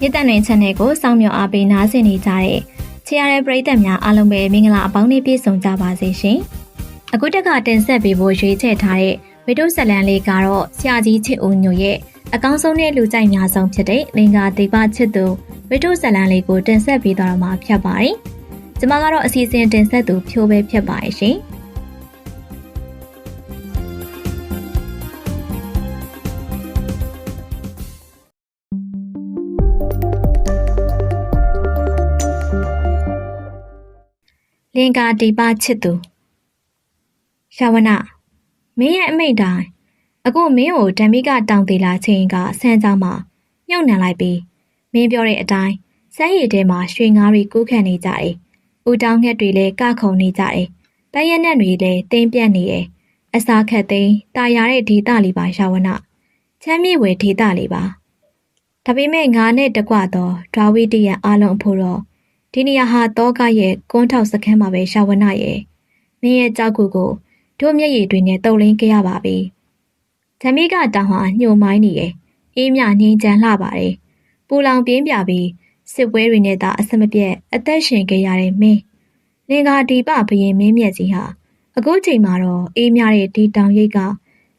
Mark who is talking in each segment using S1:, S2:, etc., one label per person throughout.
S1: မြစ်တန်တွင် channel ကိုစောင့်မျှော်အားပေးနားဆင်နေကြတဲ့ချစ်ရတဲ့ပရိသတ်များအားလုံးပဲမင်္ဂလာအပေါင်းနဲ့ပြည့်စုံကြပါစေရှင်။အခုတက်ကတင်ဆက်ပေးဖို့ရွေးချယ်ထားတဲ့ဗီဒီယိုဇာတ်လမ်းလေးကတော့ဆရာကြီးချစ်ဦးညိုရဲ့အကောင်းဆုံးနဲ့လူကြိုက်များဆုံးဖြစ်တဲ့လင်္ကာဒေပချစ်သူဗီဒီယိုဇာတ်လမ်းလေးကိုတင်ဆက်ပေးသွားတော့မှာဖြစ်ပါတယ်။ကျွန်မကတော့အစီအစဉ်တင်ဆက်သူဖြိုးပဲဖြစ်ပါရဲ့ရှင်။ လင်္ကာဒီပချစ်သူရှာဝနမင်းရဲ့အမိတ်တိုင်းအခုမင်းကိုဓမ္မိကတောင်သေးလာချင်းကဆန်းကြောင်းမှာမြုပ်နှံလိုက်ပြီးမင်းပြောတဲ့အတိုင်းစမ်းရည်ထဲမှာရွှေငါးတွေကူးခံနေကြတယ်။ဦးတောင်းငှက်တွေလည်းကခုံနေကြတယ်။တရက်နဲ့တွေလည်းတင်းပြတ်နေတယ်။အစာခက်သိမ်းတာယာတဲ့ဒေတာလေးပါရှာဝနချမ်းမြေဝယ်ဒေတာလေးပါ။ဒါပေမဲ့ငါနဲ့တကွတော့ဒွာဝိတရန်အားလုံးအဖို့တော့ ဒီနေရာဟာတောကရဲ့ကွန်းထောက်စခန်းမှာပဲရှာဝနာရဲ့မင်းရဲ့ကြောက်ကူကိုတို့မျက်ရည်တွေနဲ့တုပ်လင်းခဲ့ရပါပြီ။ဓမီကတောင်ဟာညှို့မိုင်းနေရဲ့အေးမြငင်းကြမ်းလှပါတယ်။ပူလောင်ပြင်းပြပြီးစစ်ပွဲတွေနဲ့သာအဆက်မပြတ်အသက်ရှင်ခဲ့ရတဲ့မင်းလင်္ကာဒီပဘရင်မင်းမြတ်ကြီးဟာအခုချိန်မှာတော့အေးမြတဲ့ဒီတောင်ရိပ်က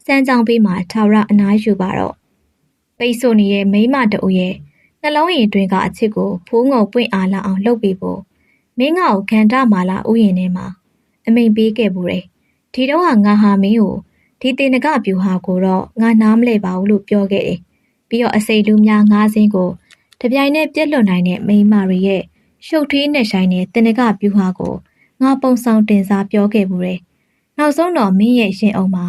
S1: စမ်းကြောင်ပေးမှထာဝရအနားယူပါတော့ပိတ်ဆို့နေတဲ့မိမတအုပ်ရဲ့ နှလုံးရည်တွင်ကအချစ်ကိုဖိုးငုံပွင့်အားလာအောင်လှုပ်ပေးဖို့မင်းငါ့ကိုခန္ဓာမာလာဥယျာဉ်ထဲမှာအမိန်ပေးခဲ့ဘူးတယ်။ဒီတော့ကငါဟာမင်းကိုဒီတင်နကပြူဟာကိုတော့ငါနားမလဲပါဘူးလို့ပြောခဲ့တယ်။ပြီးတော့အစိတ်လူများငါးစင်းကိုတပြိုင်နက်ပြက်လွတ်နိုင်တဲ့မိန်းမတွေရဲ့ရှုပ်ထီးနဲ့ဆိုင်တဲ့တင်နကပြူဟာကိုငါပုံဆောင်တင်စားပြောခဲ့ဘူးတယ်။နောက်ဆုံးတော့မင်းရဲ့ရှင်အောင်မှာ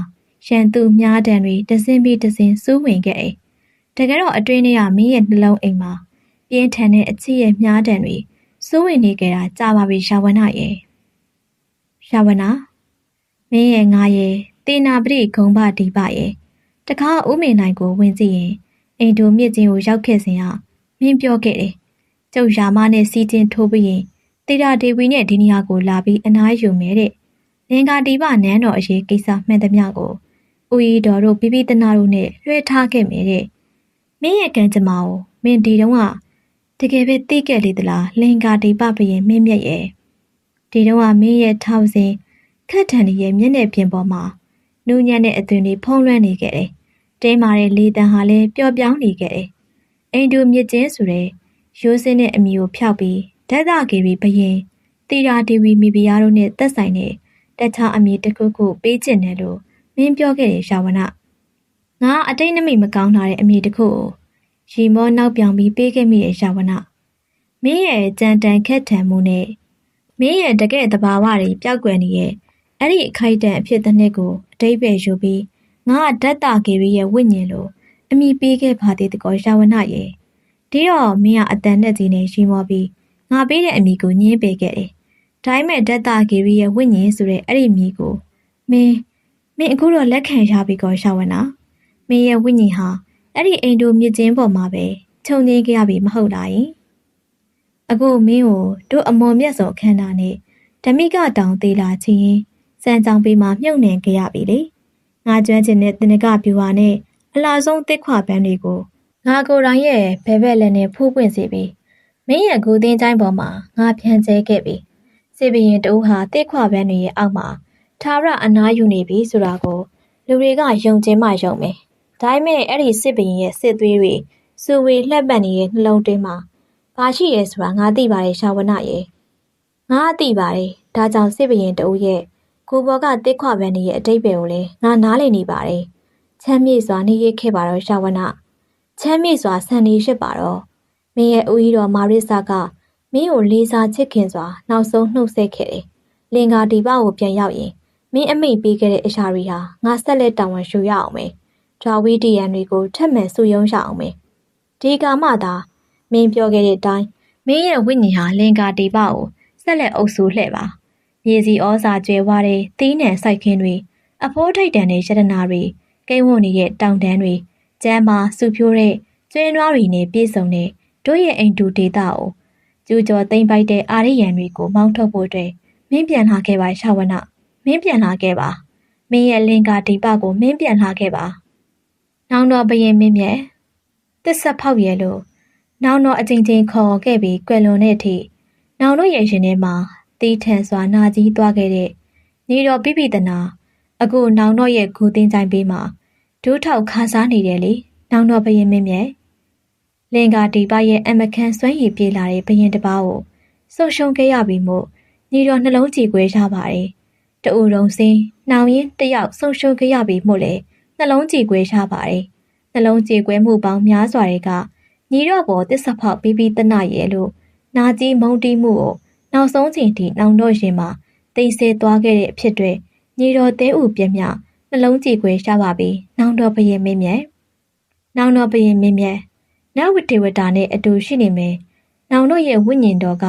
S1: ရန်သူမြားတံတွေတစင်းပြီးတစင်းစူးဝင်ခဲ့တယ်။ တကယ်တော့အတွင်းထဲကမင်းရဲ့နှလုံးအိမ်မှာပြင်းထန်တဲ့အချစ်ရဲ့မြားတံတွေစိုးဝင်နေကြတာကြာပါပြီရှာဝနာရဲ့ရှာဝနာမင်းရဲ့ငါရဲ့တေနာပရိဂုံဘဒီပရဲ့တခါဥမင်နိုင်ကိုဝင်ကြည့်ရင်အိမ်တို့မြင့်ချင်းကိုရောက်ခဲ့စဉ်ကမင်းပြောခဲ့တယ်ကျုပ်ရာမနဲ့စီးချင်းထိုးပြီးရင်တေရာဒေဝီနဲ့ဒီနေရာကိုလာပြီးအနားယူမယ်တဲ့လင်္ကာဒီပနန်းတော်အရေးကိစ္စမှန်သမျှကိုဦးရီတော်တို့ပြပြတနာတို့နဲ့လွှဲထားခဲ့မယ်တဲ့ မင်းရဲ့ကံကြမ္မာကိုမင်းဒီတုန်းကတကယ်ပဲသိခဲ့လေသလားလင်္ကာဒီပပရင်မင်းမြက်ရဲ့ဒီတော့ကမင်းရဲ့ထောက်စဉ်ခက်ထန်ရဲ့မျက်နှာပြင်ပေါ်မှာနူးညံ့တဲ့အသွင်တွေဖုံးလွှမ်းနေခဲ့တယ်။တဲမာတဲ့လေတံဟာလည်းပျော့ပြောင်းနေခဲ့တယ်။အိမ်တူမြစ်ချင်းဆိုတဲ့ရိုးစင်းတဲ့အမီကိုဖျောက်ပြီးဒက်ဒကေရီဘရင်တီရာဒေဝီမိဖုရားတို့နဲ့သက်ဆိုင်တဲ့တခြားအမီတစ်ခုခုပေးချင်တယ်လို့မင်းပြောခဲ့တယ်ရှာဝနာ။ ငါအတိတ်နမိတ်မကောင်းတာတဲ့အမီတစ်ခုကိုရီမောနောက်ပြောင်ပြီးပေးခဲ့မိတဲ့ယာဝနာမင်းရဲ့ကြံတန်ခက်ထန်မှုနဲ့မင်းရဲ့တကယ့်တဘာဝတွေပျောက်ကွယ်နေရဲ့အဲ့ဒီအခိုက်အတန့်အဖြစ်တစ်နှစ်ကိုအတိတ်ပဲယူပြီးငါဓာတ်တာကေရီရဲ့ဝိညာဉ်လိုအမိပေးခဲ့ပါသေးတကောယာဝနာရဲ့ဒီတော့မင်းကအတန်နဲ့ကြီးနေရီမောပြီးငါပေးတဲ့အမိကိုညင်းပေးခဲ့တယ်ဒါပေမဲ့ဓာတ်တာကေရီရဲ့ဝိညာဉ်ဆိုတဲ့အဲ့ဒီမိကိုမင်းမင်းအခုတော့လက်ခံရပြီကောယာဝနာ မင်းရဲ့ဝိညာဉ်ဟာအဲ့ဒီအိမ်တို့မြစ်ချင်းပေါ်မှာပဲခြုံငင်းကြရပြီမဟုတ်လားယင်အခုမင်းကိုတို့အမော်မြတ်စွာခန္ဓာနဲ့ဓမိကတောင်သေးလာချင်းစံကြောင်ပေးမှာမြုပ်နှံကြရပြီလေငါကျွမ်းချင်တဲ့တင်ကပြူဟာနဲ့အလားဆုံးတစ်ခွပန်းတွေကိုငါကိုယ်တိုင်ရဲ့ဘဲဘက်လည်းနဲ့ဖူးပွင့်စီပြီးမင်းရဲ့ဂူသင်းချိုင်းပေါ်မှာငါဖြန့်ကျဲခဲ့ပြီစေဘရင်တူဟာတစ်ခွပန်းတွေရဲ့အောက်မှာသာရအနာယူနေပြီဆိုတာကိုလူတွေကယုံကျင်းမှယုံမယ် ဒါပေမဲ့အဲ့ဒီစစ်ဘရင်ရဲ့စစ်သွေးတွေစူဝေလှက်ပတ်နေတဲ့နှလုံးသွင်းမှာဘာရှိရဲဆိုတာငါသိပါတယ်ရှာဝနရဲ့ငါသိပါတယ်ဒါကြောင့်စစ်ဘရင်တဦးရဲ့ကိုဘောကတစ်ခွပန်းနေရဲ့အတိတ်ပဲကိုလည်းငါနားလည်နေပါတယ်ချမ်းမြေ့စွာနေရခဲ့ပါတော့ရှာဝနချမ်းမြေ့စွာဆန်နေရှိပါတော့မင်းရဲ့ဦးကြီးတော်မာရစ်စာကမင်းကိုလေးစားချစ်ခင်စွာနောက်ဆုံးနှုတ်ဆက်ခဲ့တယ်လင်္ကာဒီပကိုပြန်ရောက်ရင်မင်းအမိတ်ပေးခဲ့တဲ့အရာတွေဟာငါဆက်လက်တောင်းဝန်ယူရအောင်မယ် ဒွာဝီဒီယန်တွေကိုထက်မှန်စုယုံရအောင်မယ်ဒီကမှသာမင်းပြောခဲ့တဲ့အတိုင်းမင်းရဲ့ဝိညာဉ်ဟာလင်္ကာတေပကိုဆက်လက်အုပ်စုလှဲ့ပါမြေစီဩစာကျွဲဝါးတဲ့သီးနှံစိုက်ခင်းတွေအဖိုးထိတ်တန်တဲ့ရတနာတွေကိန်းဝတ်နေတဲ့တောင်တန်းတွေကျမ်းမာစုဖြိုးတဲ့ကျွင်းနွားတွေနဲ့ပြည့်စုံတဲ့တို့ရဲ့အိမ်တူဒေတာကိုကျူကျော်သိမ့်ပိုက်တဲ့အာရိယန်တွေကိုမောင်းထုတ်ဖို့အတွက်မင်းပြန်လာခဲ့ပါရှာဝနမင်းပြန်လာခဲ့ပါမင်းရဲ့လင်္ကာဒီပကိုမင်းပြန်လာခဲ့ပါ နောင်တော်ဘရင်မင်းမြတ်တစ်ဆက်ဖောက်ရဲလို့နောင်တော်အချင်းချင်းခေါ်ခဲ့ပြီးကွယ်လွန်တဲ့အထိနောင်တို့ရဲ့ရှင်ထဲမှာတီးထန်စွာနာကြီးသွားခဲ့တဲ့ညီတော်ပြပြတနာအခုနောင်တော်ရဲ့ဂူသင်းချိုင်းပေးမှာဒူးထောက်ခါစားနေတယ်လေနောင်တော်ဘရင်မင်းမြဲလင်္ကာဒီပရဲ့အမခန်စွမ်းရည်ပြေလာတဲ့ဘရင်တစ်ပါးကိုဆုံရှုံခဲ့ရပြီးမို့ညီတော်နှလုံးကြည်ကွဲရပါတယ်တူရုံစင်းနှောင်ရင်တယောက်ဆုံရှုံခဲ့ရပြီးမို့လေ နှလုံးကြည်ကွဲရပါတယ်နှလုံးကြည်ကွဲမှုပေါင်းများစွာတွေကညီတော်ပေါ်တစ္ဆဖောက်ပြီးပြီးတနရဲ့လို့နာကြီးမုံတီးမှုကိုနောက်ဆုံးချိန်ထိနောင်တော့ရင်မှာတိမ်ဆဲသွားခဲ့တဲ့အဖြစ်တွေညီတော်တဲဥပြမြနှလုံးကြည်ခွေရှာပါပြီနောင်တော်ဘရင်မင်းမြဲနောင်တော်ဘရင်မင်းမြဲနဝတိဝတာနဲ့အတူရှိနေမယ်နောင်တို့ရဲ့ဝိညာဉ်တော်က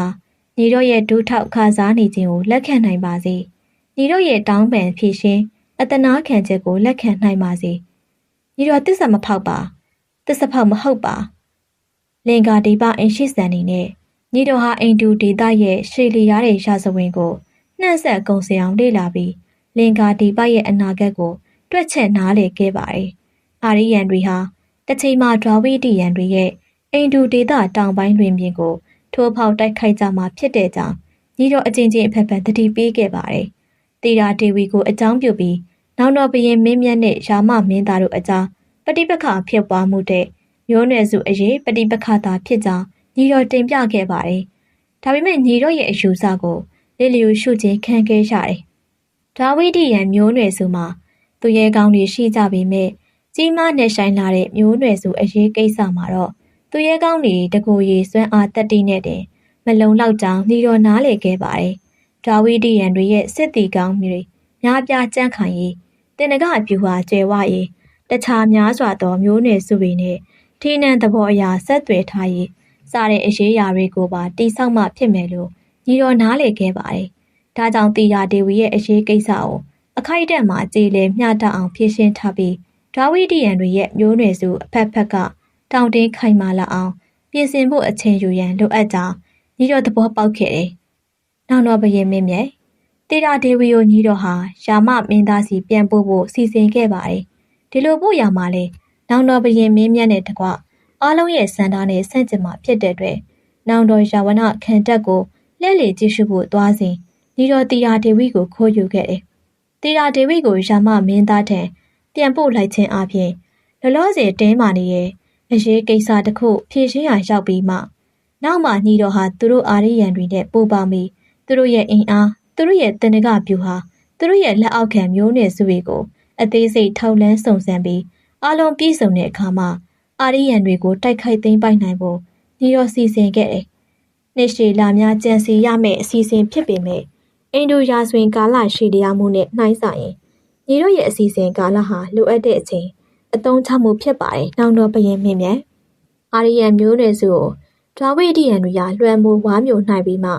S1: ညီတော်ရဲ့ဒုထောက်ခါစားနေခြင်းကိုလက်ခံနိုင်ပါစေညီတော်ရဲ့တောင်းပန်ဖြည့်ရှင် အတနာခံချက်ကိုလက်ခံနိုင်ပါစေညီတော်တစ္ဆမဖောက်ပါတစ္ဆဖောက်မဟုတ်ပါလင်္ကာဒီပအင်ရှိစံနေနဲ့ညီတော်ဟာအိန္ဒူဒေသရဲ့ရှေလီရတဲ့ရာဇဝင်ကိုနှံ့ဆက်ကုံစင်အောင်လေ့လာပြီးလင်္ကာဒီပရဲ့အနာဂတ်ကိုတွက်ချက်နားလည်ခဲ့ပါတယ်။အာရိယန်တွေဟာတစ်ချိန်မှာဒွာဝိတီယန်တွေရဲ့အိန္ဒူဒေသတောင်ပိုင်းတွင်ပြင်ကိုထိုးဖောက်တိုက်ခိုက်ကြမှာဖြစ်တဲ့ကြောင့်ညီတော်အချင်းချင်းအဖက်ဖက်တတိပေးခဲ့ပါတယ်။တေရာဒေဝီကိုအကြောင်းပြုပြီး နောက်တော့ဘရင်မင်းမြတ်နဲ့ရာမမင်းသားတို့အကြားပဋိပက္ခဖြစ်ပွားမှုတဲ့မျိုးနွယ်စုအရေးပဋိပက္ခသာဖြစ်ကြောင်းညီတော်တင်ပြခဲ့ပါတယ်။ဒါပေမဲ့ညီတော်ရဲ့အယူဆကိုလေလျူရှုခြင်းခံခဲ့ရတယ်။ဒါဝိဒိယံမျိုးနွယ်စုမှာသူရဲကောင်းတွေရှိကြပေမဲ့ကြီးမားနဲ့ဆိုင်လာတဲ့မျိုးနွယ်စုအရေးကိစ္စမှာတော့သူရဲကောင်းတွေတကူရီစွမ်းအားတက်တိနဲ့တင်မလုံလောက်ကြောင်းညီတော်နားလေခဲ့ပါတယ်။ဒါဝိဒိယံတွေရဲ့စစ်တီကောင်းမျိုး များပြားကြန့်ခိုင်ရေးတင်နကအပြူဟာကျဲဝရေးတခြားများစွာသောမျိုးနွယ်စုတွေနဲ့ထိနှံသဘောအရာဆက်သွယ်ထားရေးစတဲ့အရေးအရာတွေကိုပါတိဆောက်မှဖြစ်မယ်လို့ညီတော်နားလေခဲ့ပါတယ်။ဒါကြောင့်တီယာဒေဝီရဲ့အရေးကိစ္စကိုအခိုက်အတန့်မှာကြေလေမျှတအောင်ဖြည့်ရှင်းထားပြီးဒါဝိဒိယန်တွေရဲ့မျိုးနွယ်စုအဖက်ဖက်ကတောင်တင်းခိုင်မာလာအောင်ပြင်ဆင်ဖို့အချိန်ယူရန်လိုအပ်ကြောင်းညီတော်သဘောပေါက်ခဲ့တယ်။နောက်တော့ဘရင်မင်းမြဲတေ ရာဒေဝီကိုညီတော်ဟာယာမမင်းသားစီပြန်ပို့ဖို့စီစဉ်ခဲ့ပါတယ်။ဒီလိုပို့ရမှာလဲနောက်တော့ဘရင်မင်းမြတ်နဲ့တကွအားလုံးရဲ့စံသားနဲ့ဆန့်ကျင်မှာဖြစ်တဲ့အတွက်နောင်တော်ယာဝနခံတက်ကိုလှည့်လေကြည့်ရှုဖို့သွားစဉ်ညီတော်တီရာဒေဝီကိုခိုးယူခဲ့တယ်။တီရာဒေဝီကိုယာမမင်းသားထံပြန်ပို့လိုက်ခြင်းအပြင်လောလောဆယ်တင်းမာနေရဲ့အရေးကိစ္စတစ်ခုဖြည့်ရှင်းရရောက်ပြီးမှနောက်မှညီတော်ဟာသူတို့အာရိယန်တွေနဲ့ပို့ပါမိသူတို့ရဲ့အင်အား သူတို့ရဲ့တင်နကပြူဟာသူတို့ရဲ့လက်အောက်ခံမျိုးနွယ်စုတွေကိုအသေးစိတ်ထောက်လန်းစုံစမ်းပြီးအလုံးပြည့်စုံတဲ့အခါမှာအာရိယန်တွေကိုတိုက်ခိုက်သိမ်းပိုက်နိုင်ဖို့ညီတော်စီစဉ်ခဲ့တယ်။နှစ်ရှည်လာများကြံစီရမယ့်အစီအစဉ်ဖြစ်ပေမဲ့အင်ဒိုယာဆွင်ကာလရှည်တရားမှုနဲ့နှိုင်းဆိုင်ရင်ညီတို့ရဲ့အစီအစဉ်ကာလဟာလိုအပ်တဲ့အချိန်အသုံးချမှုဖြစ်ပါတယ်။နောင်တော်ဘရင်မြင့်မြတ်အာရိယန်မျိုးနွယ်စုကိုဒွာဝိဒိယန်တွေကလွှမ်းမိုးဝါမျိုးနိုင်ပြီးမှ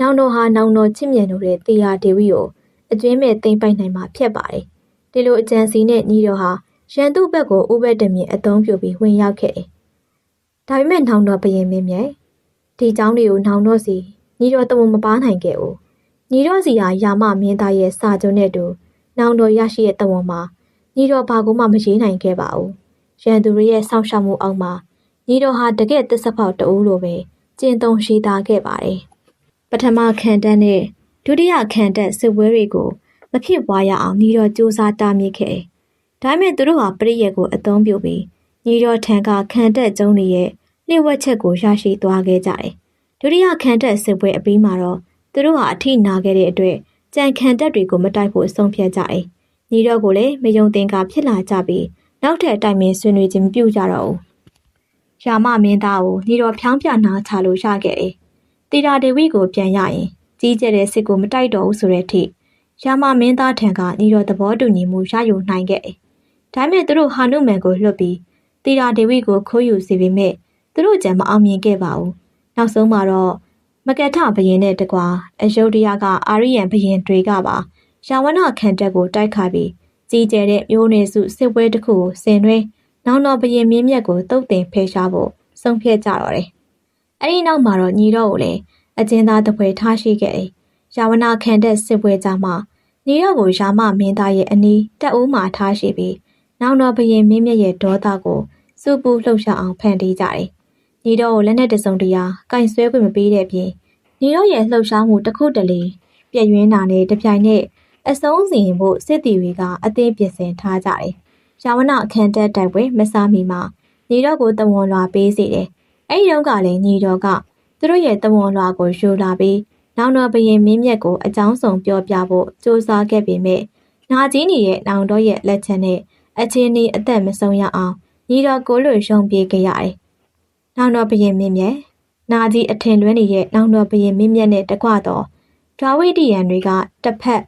S1: နောင်တော်ဟာနောင်တော်ချစ်မြတ်တို့ရဲ့တေယာဒေဝီကိုအကျွင်းမဲ့သိမ့်ပိုက်နိုင်မှာဖြစ်ပါတယ်။ဒီလိုအကြံစီနဲ့ညီတော်ဟာရန်သူ့ဘက်ကိုဥဘက်တမြင့်အသုံးပြုပြီးဝင်ရောက်ခဲ့တယ်။ဒါပေမဲ့နောင်တော်ဘရင်မင်းမြတ်ဒီเจ้าတွေကိုနောင်တော်စီညီတော်တမမပါနိုင်ခဲ့ဘူး။ညီတော်စီဟာယာမမင်းသားရဲ့စာချုပ်နဲ့တူနောင်တော်ရရှိတဲ့တဝန်မှာညီတော်ဘာကိုမှမရေးနိုင်ခဲ့ပါဘူး။ရန်သူတွေရဲ့စောင့်ရှောက်မှုအောက်မှာညီတော်ဟာတကယ့်သစ္စာဖောက်တူလိုပဲကျင့်သုံးရှိသားခဲ့ပါတယ်။ ပထမခံတက်နဲ့ဒုတိယခံတက်စစ်ပွဲတွေကိုမဖြစ်ပွားရအောင်ညီတော်စူးစမ်းတားမြစ်ခဲ့တယ်ဒါပေမဲ့သူတို့ဟာပရိယေကိုအသုံးပြုပြီးညီတော်ထံကခံတက်ကျုံးတွေရဲ့လျှို့ဝှက်ချက်ကိုရရှိသွားခဲ့ကြတယ်။ဒုတိယခံတက်စစ်ပွဲအပြီးမှာတော့သူတို့ဟာအထိနာခဲ့တဲ့အတွက်ကြံခံတက်တွေကိုမတိုက်ဖို့ဆုံးဖြတ်ကြတယ်။ညီတော်ကိုလည်းမယုံသင်္ကာဖြစ်လာကြပြီးနောက်ထပ်တိုင်ပင်ဆွေးနွေးခြင်းမပြုကြတော့ဘူး။ရာမမင်းသားကိုညီတော်ဖြောင်းပြနာချလို့ရခဲ့တယ်။ တီတာဒေဝီကိုပြန်ရရင်ကြီးကျယ်တဲ့စစ်ကိုမတိုက်တော့ဘူးဆိုတဲ့အထိရာမမင်းသားထံကညီတော်သဘောတူညီမှုရယူနိုင်ခဲ့တယ်ဒါပေမဲ့သူတို့ဟာနုမန်ကိုလွှတ်ပြီးတီရာဒေဝိကိုခိုးယူစီပေမဲ့သူတို့ကြံမအောင်မြင်ခဲ့ပါဘူး။နောက်ဆုံးမှာတော့မကထဘရင်နဲ့တကွာအယုဒ္ဓယကအာရိယံဘရင်တွေကပါယာဝနခံတက်ကိုတိုက်ခါပြီးကြီးကျယ်တဲ့မျိုးနွယ်စုစစ်ပွဲတစ်ခုကိုဆင်နွှဲနောင်တော်ဘရင်မင်းမြတ်ကိုတုတ်တင်ဖယ်ရှားဖို့ဆုံးဖြတ်ကြတော့တယ်။ အဲဒီနောက်မှာတော့ညီတော်ကိုလည်းအကျဉ်းသားတပွဲထားရှိခဲ့တယ်။ယာဝနခံတက်စစ်ပွဲကြမှာညီတော်ကိုယာမမင်းသားရဲ့အနီးတက်ဦးမှာထားရှိပြီးနောင်တော်ဘရင်မင်းမြတ်ရဲ့ဒေါသကိုစူပူလှုပ်ရှားအောင်ဖန်တီးကြတယ်။ညီတော်ကိုလက်နဲ့တစုံတရာကင်ဆွဲခွင့်မပေးတဲ့အပြင်ညီတော်ရဲ့လှုပ်ရှားမှုတစ်ခုတလေပြည့်ရင်းတာနဲ့တပြိုင်နက်အဆုံးစီရင်ဖို့စစ်တီတွေကအသင်းပြင်ဆင်ထားကြတယ်။ရှာဝနအခမ်းတက်တိုက်ပွဲမစားမီမှာညီတော်ကိုတဝန်လွာပေးစီတယ်။ အဲဒီတော့ကလည်းညီတော်ကသူတို့ရဲ့တဝန်လွာကိုယူလာပြီးနောင်တော်ဘရင်မင်းမြတ်ကိုအကြောင်းဆောင်ပြောပြဖို့စူးစမ်းခဲ့ပေမဲ့နာကြီးနေရဲ့နောင်တော်ရဲ့လက်ချက်နဲ့အချင်းဤအသက်မဆုံးရအောင်ညီတော်ကိုလွတ်ရုံပြေးကြရတယ်။နောင်တော်ဘရင်မင်းမြတ်နာကြီးအထင်လွဲနေတဲ့နောင်တော်ဘရင်မင်းမြတ်နဲ့တကွတော့ဒွာဝိဒီယန်တွေကတစ်ဖက်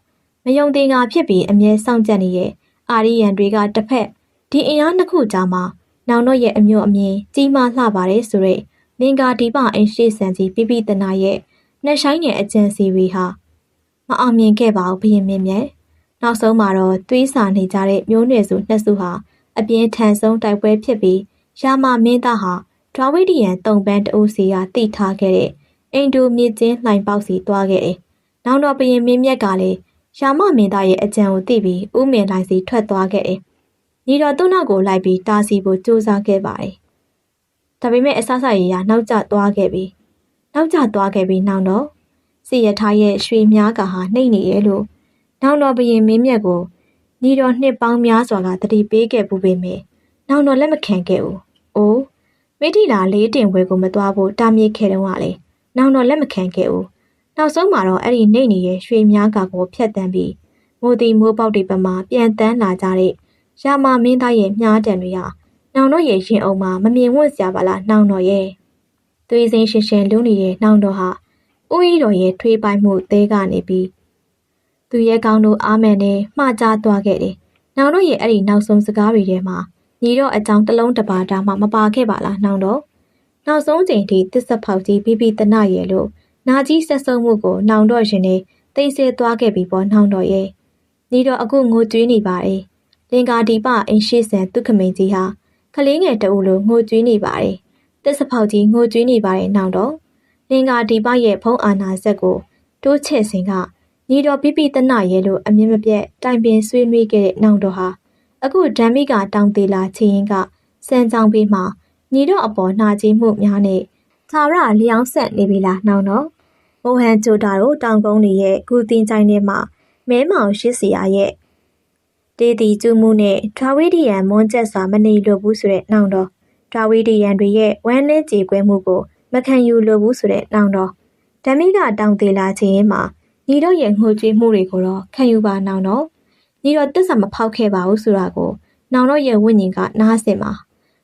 S1: မယုံတင်ကဖြစ်ပြီးအမြဲစောင့်ကြနေတဲ့အာရီယန်တွေကတစ်ဖက်ဒီအင်အားနှစ်ခုကြားမှာ နောင်တော့ရဲ့အမျိုးအမြင်ကြီးမားလှပါတယ်ဆိုရက်လင်္ကာဒီပအင်ရှိဆန်ကြီးပြပြတနာရဲ့နှက်ဆိုင်တဲ့အကျံစီတွေဟာမအောင်မြင်ခဲ့ပါဘူးဘရင်မင်းမြတ်နောက်ဆုံးမှာတော့သွေးစာနေကြတဲ့မျိုးနွယ်စုနှစ်စုဟာအပြင်းထန်ဆုံးတိုက်ပွဲဖြစ်ပြီးရာမမင်းသားဟာဒွာဝိဒီယန်တုံပန်းတအိုးစီကတိထားခဲ့တဲ့အိန္ဒိုမြစ်ချင်းလှိုင်ပေါက်စီတွားခဲ့တယ်။နောက်တော့ဘရင်မင်းမြတ်ကလည်းရာမမင်းသားရဲ့အကြံကိုသိပြီးဥမင်လိုင်စီထွက်သွားခဲ့တယ်။ ညီတော်သူ့နောက်ကိုလိုက်ပြီးတာစီဖို့စူးစမ်းခဲ့ပါတယ်။ဒါပေမဲ့အဆဆရရနောက်ကျသွားခဲ့ပြီးနောက်ကျသွားခဲ့ပြီးနောက်တော့စီရထားရဲ့ရွှေများကဟာနှိမ့်နေရဲ့လို့နောက်တော့ဘရင်မင်းမြတ်ကိုညီတော်နှစ်ပေါင်းများစွာကတတိပေးခဲ့ပူပေမဲ့နောက်တော့လက်မခံခဲ့ဘူး။အိုးမိထီလာလေးတင်ဝဲကိုမသွားဖို့တာမြစ်ခဲ့တော့ကလေနောက်တော့လက်မခံခဲ့ဘူး။နောက်ဆုံးမှာတော့အဲ့ဒီနှိမ့်နေတဲ့ရွှေများကကိုဖျက်တမ်းပြီးမိုးတီမိုးပေါက်တွေပမာပြန်တန်းလာကြတဲ့ ရာမမင်းသားရဲ့မြားတံတွေဟာနောင်တော့ရဲ့ရင်အုံမှာမမြင်ဝင့်စရာပါလားနှောင်တော်ရဲ့သွေးစင်းရှင်ရှင်လုံးနေတဲ့နှောင်တော်ဟာဥဤတော်ရဲ့ထွေးပိုက်မှုသဲကနေပြီးသူရဲ့ကောင်းတို့အားမယ်နဲ့မှားကြသွားခဲ့တယ်။နောင်တို့ရဲ့အဲ့ဒီနောက်ဆုံးစကားတွေထဲမှာညီတော့အကြောင်းတစ်လုံးတစ်ပါးဒါမှမပါခဲ့ပါလားနှောင်တော်။နောက်ဆုံးချိန်ထိတစ္ဆဖောက်ကြီးပြီးပြီးတနရဲ့လို့နာကြီးဆက်ဆုံမှုကိုနှောင်တော့ရှင်နေတိတ်ဆိသွားခဲ့ပြီပေါ့နှောင်တော်ရဲ့။ညီတော့အခုငိုကြွေးနေပါရဲ့။ လင်္ကာဒီပအင်ရှိဆန်သူခမိန်ကြီးဟာကလေးငယ်တအုပ်လိုငိုကြွေးနေပါတယ်။တစ္ဆဖောက်ကြီးငိုကြွေးနေပါတယ်နှောင်တော်။လင်္ကာဒီပရဲ့ဖုံးအာနာဆက်ကိုတိုးချဲ့စဉ်ကညီတော်ပြပြတနရဲ့လို့အမြင့်မပြတ်တိုင်ပင်ဆွေးနွေးခဲ့တဲ့နောင်တော်ဟာအခုဓမ္မိကတောင်သေးလာချင်ရင်ကစံကြောင်ပေးမှညီတော်အပေါ်နှာကြီးမှုများနဲ့သာရလျောင်းဆက်နေပြီလားနောင်တော်မိုဟန်ဂျိုတာတို့တောင်ကုန်းတွေရဲ့ဂူတင်ချိုင်းထဲမှာမဲမောင်ရှိစီယာရဲ့ တေတီကျူးမှုနဲ့ဒရာဝိဒီယန်မွန်းချက်စွာမနေလိုဘူးဆိုတဲ့နောင်တော်ဒရာဝိဒီယန်တွေရဲ့ဝမ်းနဲ့ကြေကွဲမှုကိုမခံယူလိုဘူးဆိုတဲ့နောင်တော်ဓမ္မိကတောင်သေးလာချင်ရင်မှာညီတို့ရဲ့ငိုကြွေးမှုတွေကိုတော့ခံယူပါနောင်တော့ညီတော့တစ္ဆာမဖောက်ခဲ့ပါဘူးဆိုတာကိုနောင်တော့ရဲ့ဝိညာဉ်ကနားဆင်ပါ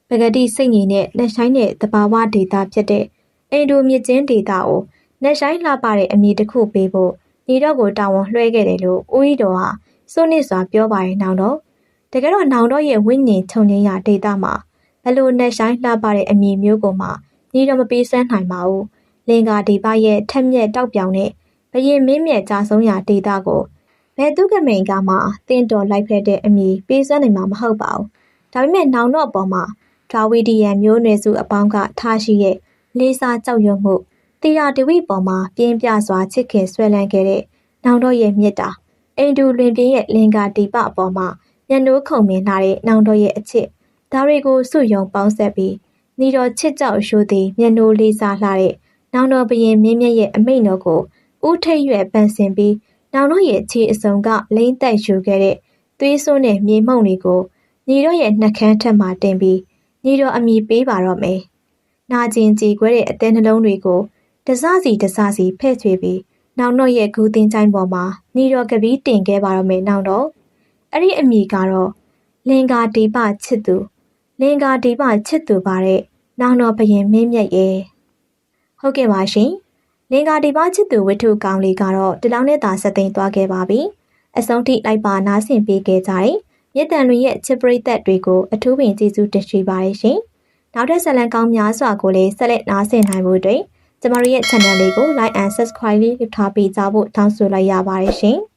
S1: ပဂတိစိတ်ငြိမ်တဲ့လက်ဆိုင်တဲ့တဘာဝဒေတာဖြစ်တဲ့အိန္ဒိုမြစ်ချင်းဒေတာကိုလက်ဆိုင်လှပတဲ့အမည်တစ်ခုပေးဖို့ညီတော့ကိုတာဝန်လွှဲခဲ့တယ်လို့ဦးဤတော်ဟာ စိုးနစ်စွာပြောပါရဲ့နောင်တော့တကယ်တော့နောင်တော့ရဲ့ဝိညာဉ်ခြုံငင်းရာဒေတာမှာဘလို့လက်ဆိုင်လှပတဲ့အမည်မျိုးကိုမှညီတော့မပေးစမ်းနိုင်ပါဘူးလင်္ကာဒီပရဲ့ထက်မြက်တောက်ပြောင်တဲ့ဘရင်မင်းမြတ်ကြာဆုံးရာဒေတာကိုဘယ်သူကမိန်ကမှတင်းတော်လိုက်ဖက်တဲ့အမည်ပေးစွမ်းနိုင်မှာမဟုတ်ပါဘူး။ဒါပေမဲ့နောင်တော့အပေါ်မှာဒရာဝီဒီယန်မျိုးနွယ်စုအပေါင်းကထားရှိရဲ့လေးစားကြောက်ရွံ့မှုတီရာတဝိပေါ်မှာပြင်းပြစွာချစ်ခင်ဆွဲလန်းခဲ့တဲ့နောင်တော့ရဲ့မြစ်တာ အိန္ဒူလွင်ပြင်းရဲ့လင်္ကာတီပအပေါ်မှာညနိုးခုံမင်းလာတဲ့နောင်တော့ရဲ့အချစ်ဒါတွေကိုစုယုံပေါင်းဆက်ပြီးညီတော်ချစ်ကြောက်ရှိုးသည်မျက်နှိုးလေးစားလှတဲ့နောင်တော်ဘရင်မင်းမြတ်ရဲ့အမိန့်တော်ကိုဦးထိတ်ရွယ်ပန်းစင်ပြီးနောင်တို့ရဲ့ခြေအစုံကလိမ့်တက်ယူခဲ့တဲ့သွေးဆိုးနဲ့မြေမှုန့်တွေကိုညီတို့ရဲ့နှက်ခမ်းထက်မှတင်ပြီးညီတို့အမိပေးပါတော့မယ်။နာကျင်ကြည်ခွဲတဲ့အသေးနှလုံးတွေကိုတစစီတစစီဖဲ့ချွေပြီး နောင်တို့ရဲ့ဂူတင်ချိုင်းပေါ်မှာညီတော်ကပီးတင်ခဲ့ပါတော့မယ်နောင်တော့အဲ့ဒီအမိကတော့လင်္ကာဒီပချစ်သူလင်္ကာဒီပချစ်သူပါတဲ့နောင်တော်ဘရင်မင်းမြတ်ရဲ့ဟုတ်ကဲ့ပါရှင်လင်္ကာဒီပါချစ်သူဝိထုကောင်းလေးကတော့ဒီလောက်နဲ့သာဆက်သိမ်းသွားခဲ့ပါပြီ။အဆုံးထိလိုက်ပါနားဆင်ပေးခဲ့ကြတဲ့မြစ်တန်လွင်ရဲ့ချစ်ပရိသတ်တွေကိုအထူးပင်ကျေးဇူးတင်ရှိပါတယ်ရှင်။နောက်ထပ်ဇာတ်လမ်းကောင်းများစွာကိုလည်းဆက်လက်နားဆင်နိုင်ဖို့အတွက် ကျမတို့ရဲ့ channel လေးကို like and subscribe လေးလုပ်ထားပေးကြဖို့တောင်းဆိုလိုက်ရပါတယ်ရှင်။